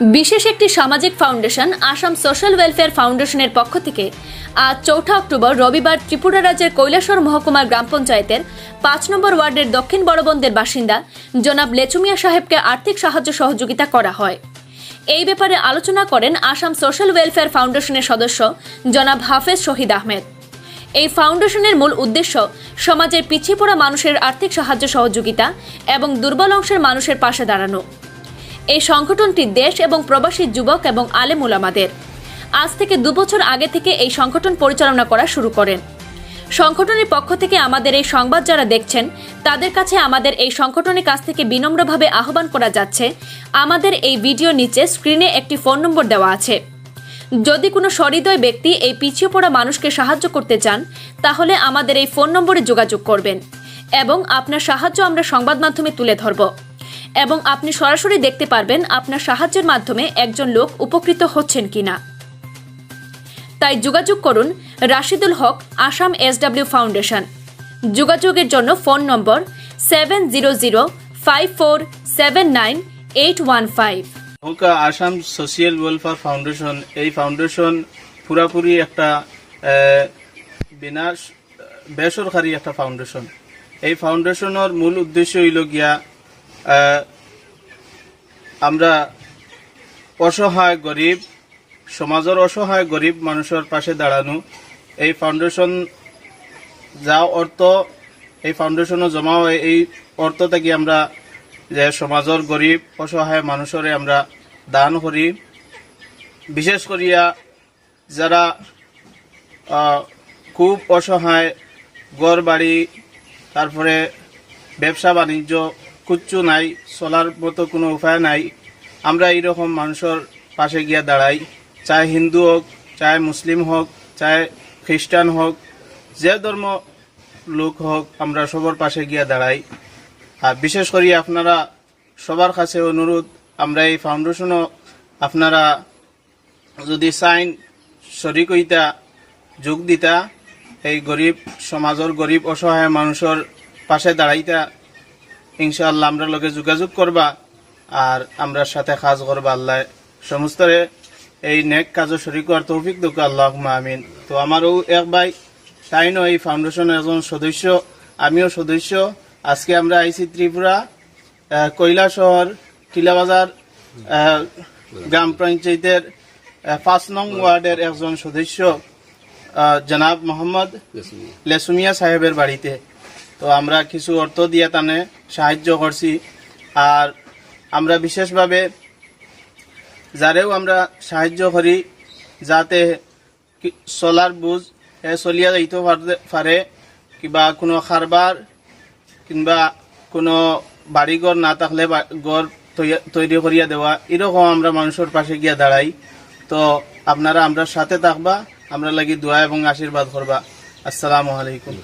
বিশেষ একটি সামাজিক ফাউন্ডেশন, আসাম সোশ্যাল ওয়েলফেয়ার ফাউন্ডেশনের পক্ষ থেকে আজ চৌঠা অক্টোবর রবিবার ত্রিপুরা রাজ্যের কৈলাসর মহকুমার গ্রাম পঞ্চায়েতের পাঁচ নম্বর ওয়ার্ডের দক্ষিণ বড়বন্দের বাসিন্দা জনাব লেচুমিয়া সাহেবকে আর্থিক সাহায্য সহযোগিতা করা হয়। এই ব্যাপারে আলোচনা করেন আসাম সোশ্যাল ওয়েলফেয়ার ফাউন্ডেশনের সদস্য জনাব হাফেজ শহীদ আহমেদ। এই ফাউন্ডেশনের মূল উদ্দেশ্য সমাজের পিছিয়ে পড়া মানুষের আর্থিক সাহায্য সহযোগিতা এবং দুর্বল অংশের মানুষের পাশে দাঁড়ানো। এই সংগঠনটি দেশ এবং প্রবাসী যুবক এবং আলেম উলামাদের। আজ থেকে দুবছর আগে থেকে এই সংগঠন পরিচালনা করা শুরু করেন। সংগঠনের পক্ষ থেকে আমাদের এই সংবাদ যারা দেখছেন, তাদের কাছে আমাদের এই সংগঠনের কাছ থেকে বিনম্রভাবে আহ্বান করা যাচ্ছে, আমাদের এই ভিডিও নিচে স্ক্রিনে একটি ফোন নম্বর দেওয়া আছে। যদি কোনো সহৃদয় ব্যক্তি এই পিছিয়ে পড়া মানুষকে সাহায্য করতে চান, তাহলে আমাদের এই ফোন নম্বরে যোগাযোগ করবেন এবং আপনার সাহায্য আমরা সংবাদ মাধ্যমে তুলে ধরব। এবং আপনি সরাসরি দেখতে পারবেন আপনার সাহায্যের মাধ্যমে একজন লোক উপকৃত হচ্ছেন কিনা। তাই যোগাযোগ করুন রাশিদুল হক, আসাম এসডব্লিউ ফাউন্ডেশন। যোগাযোগের জন্য phone number seven zero zero, five four seven nine, eight one five. নৌকা আসাম সোশিয়াল ওয়েলফেয়ার ফাউন্ডেশন, এই ফাউন্ডেশন পুরাপুরি একটা বিনা বেসরকারি একটা ফাউন্ডেশন। এই ফাউন্ডেশনের মূল উদ্দেশ্য হইল গিয়া আমরা অসহায় গরিব, সমাজের অসহায় গরিব মানুষের পাশে দাঁড়ানো। এই ফাউন্ডেশন যা অর্থ, এই ফাউন্ডেশনও জমা হয় এই অর্থ থেকে আমরা যে সমাজের গরিব, অসহায় মানুষরে আমরা দান করি। বিশেষ করিয়া যারা খুব অসহায় গড় বাড়ি তারপরে ব্যবসা বাণিজ্য কুচ্ছু নাই, চলার মতো কোনো উপায় নাই। আমরা এইরকম মানুষের পাশে গিয়া দাঁড়াই। চাই হিন্দু হোক, চাই মুসলিম হোক, চাই খ্রিস্টান হোক, যে ধর্ম লোক হোক, আমরা সবার পাশে গিয়া দাঁড়াই। আর বিশেষ করে আপনারা সবার কাছে অনুরোধ, আমরা এই ফাউন্ডেশনও আপনারা যদি চাইন শরিক যোগ দিতা, এই গরিব সমাজের গরিব অসহায় মানুষের পাশে দাঁড়াইতা ইনশাআল্লাহ আমরা লগে যোগাযোগ করবা আর আমরা সাথে কাজ করবা আল্লাহ সমস্তরে। এই নেক কাজও শরিক হওয়ার তৌফিক দুঃখ আল্লাহ আমিন। তো আমারও এক ভাই তাইনও এই ফাউন্ডেশনের একজন সদস্য আমিও সদস্য। আজকে আমরা আইসি ত্রিপুরা কৈলা শহর টিলাবাজার গ্রাম পঞ্চায়েতের পাঁচ নং ওয়ার্ডের একজন সদস্য জনাব মোহাম্মদ লেসুমিয়া সাহেবের বাড়িতে। তো আমরা কিছু অর্থ দিয়ে তানে সাহায্য করছি। আর আমরা বিশেষভাবে যারেও আমরা সাহায্য করি, যাতে চলার এ চলিয়া যাইতে পারে কিবা কোনো খারবার কিংবা কোনো বাড়িঘর না থাকলে ঘর তৈরি করিয়া দেওয়া, এরকম আমরা মানুষের পাশে গিয়া দাঁড়াই। তো আপনারা আমরা সাথে থাকবা, আমরা লাগি দোয়া এবং আশীর্বাদ করবা। আসসালামু আলাইকুম।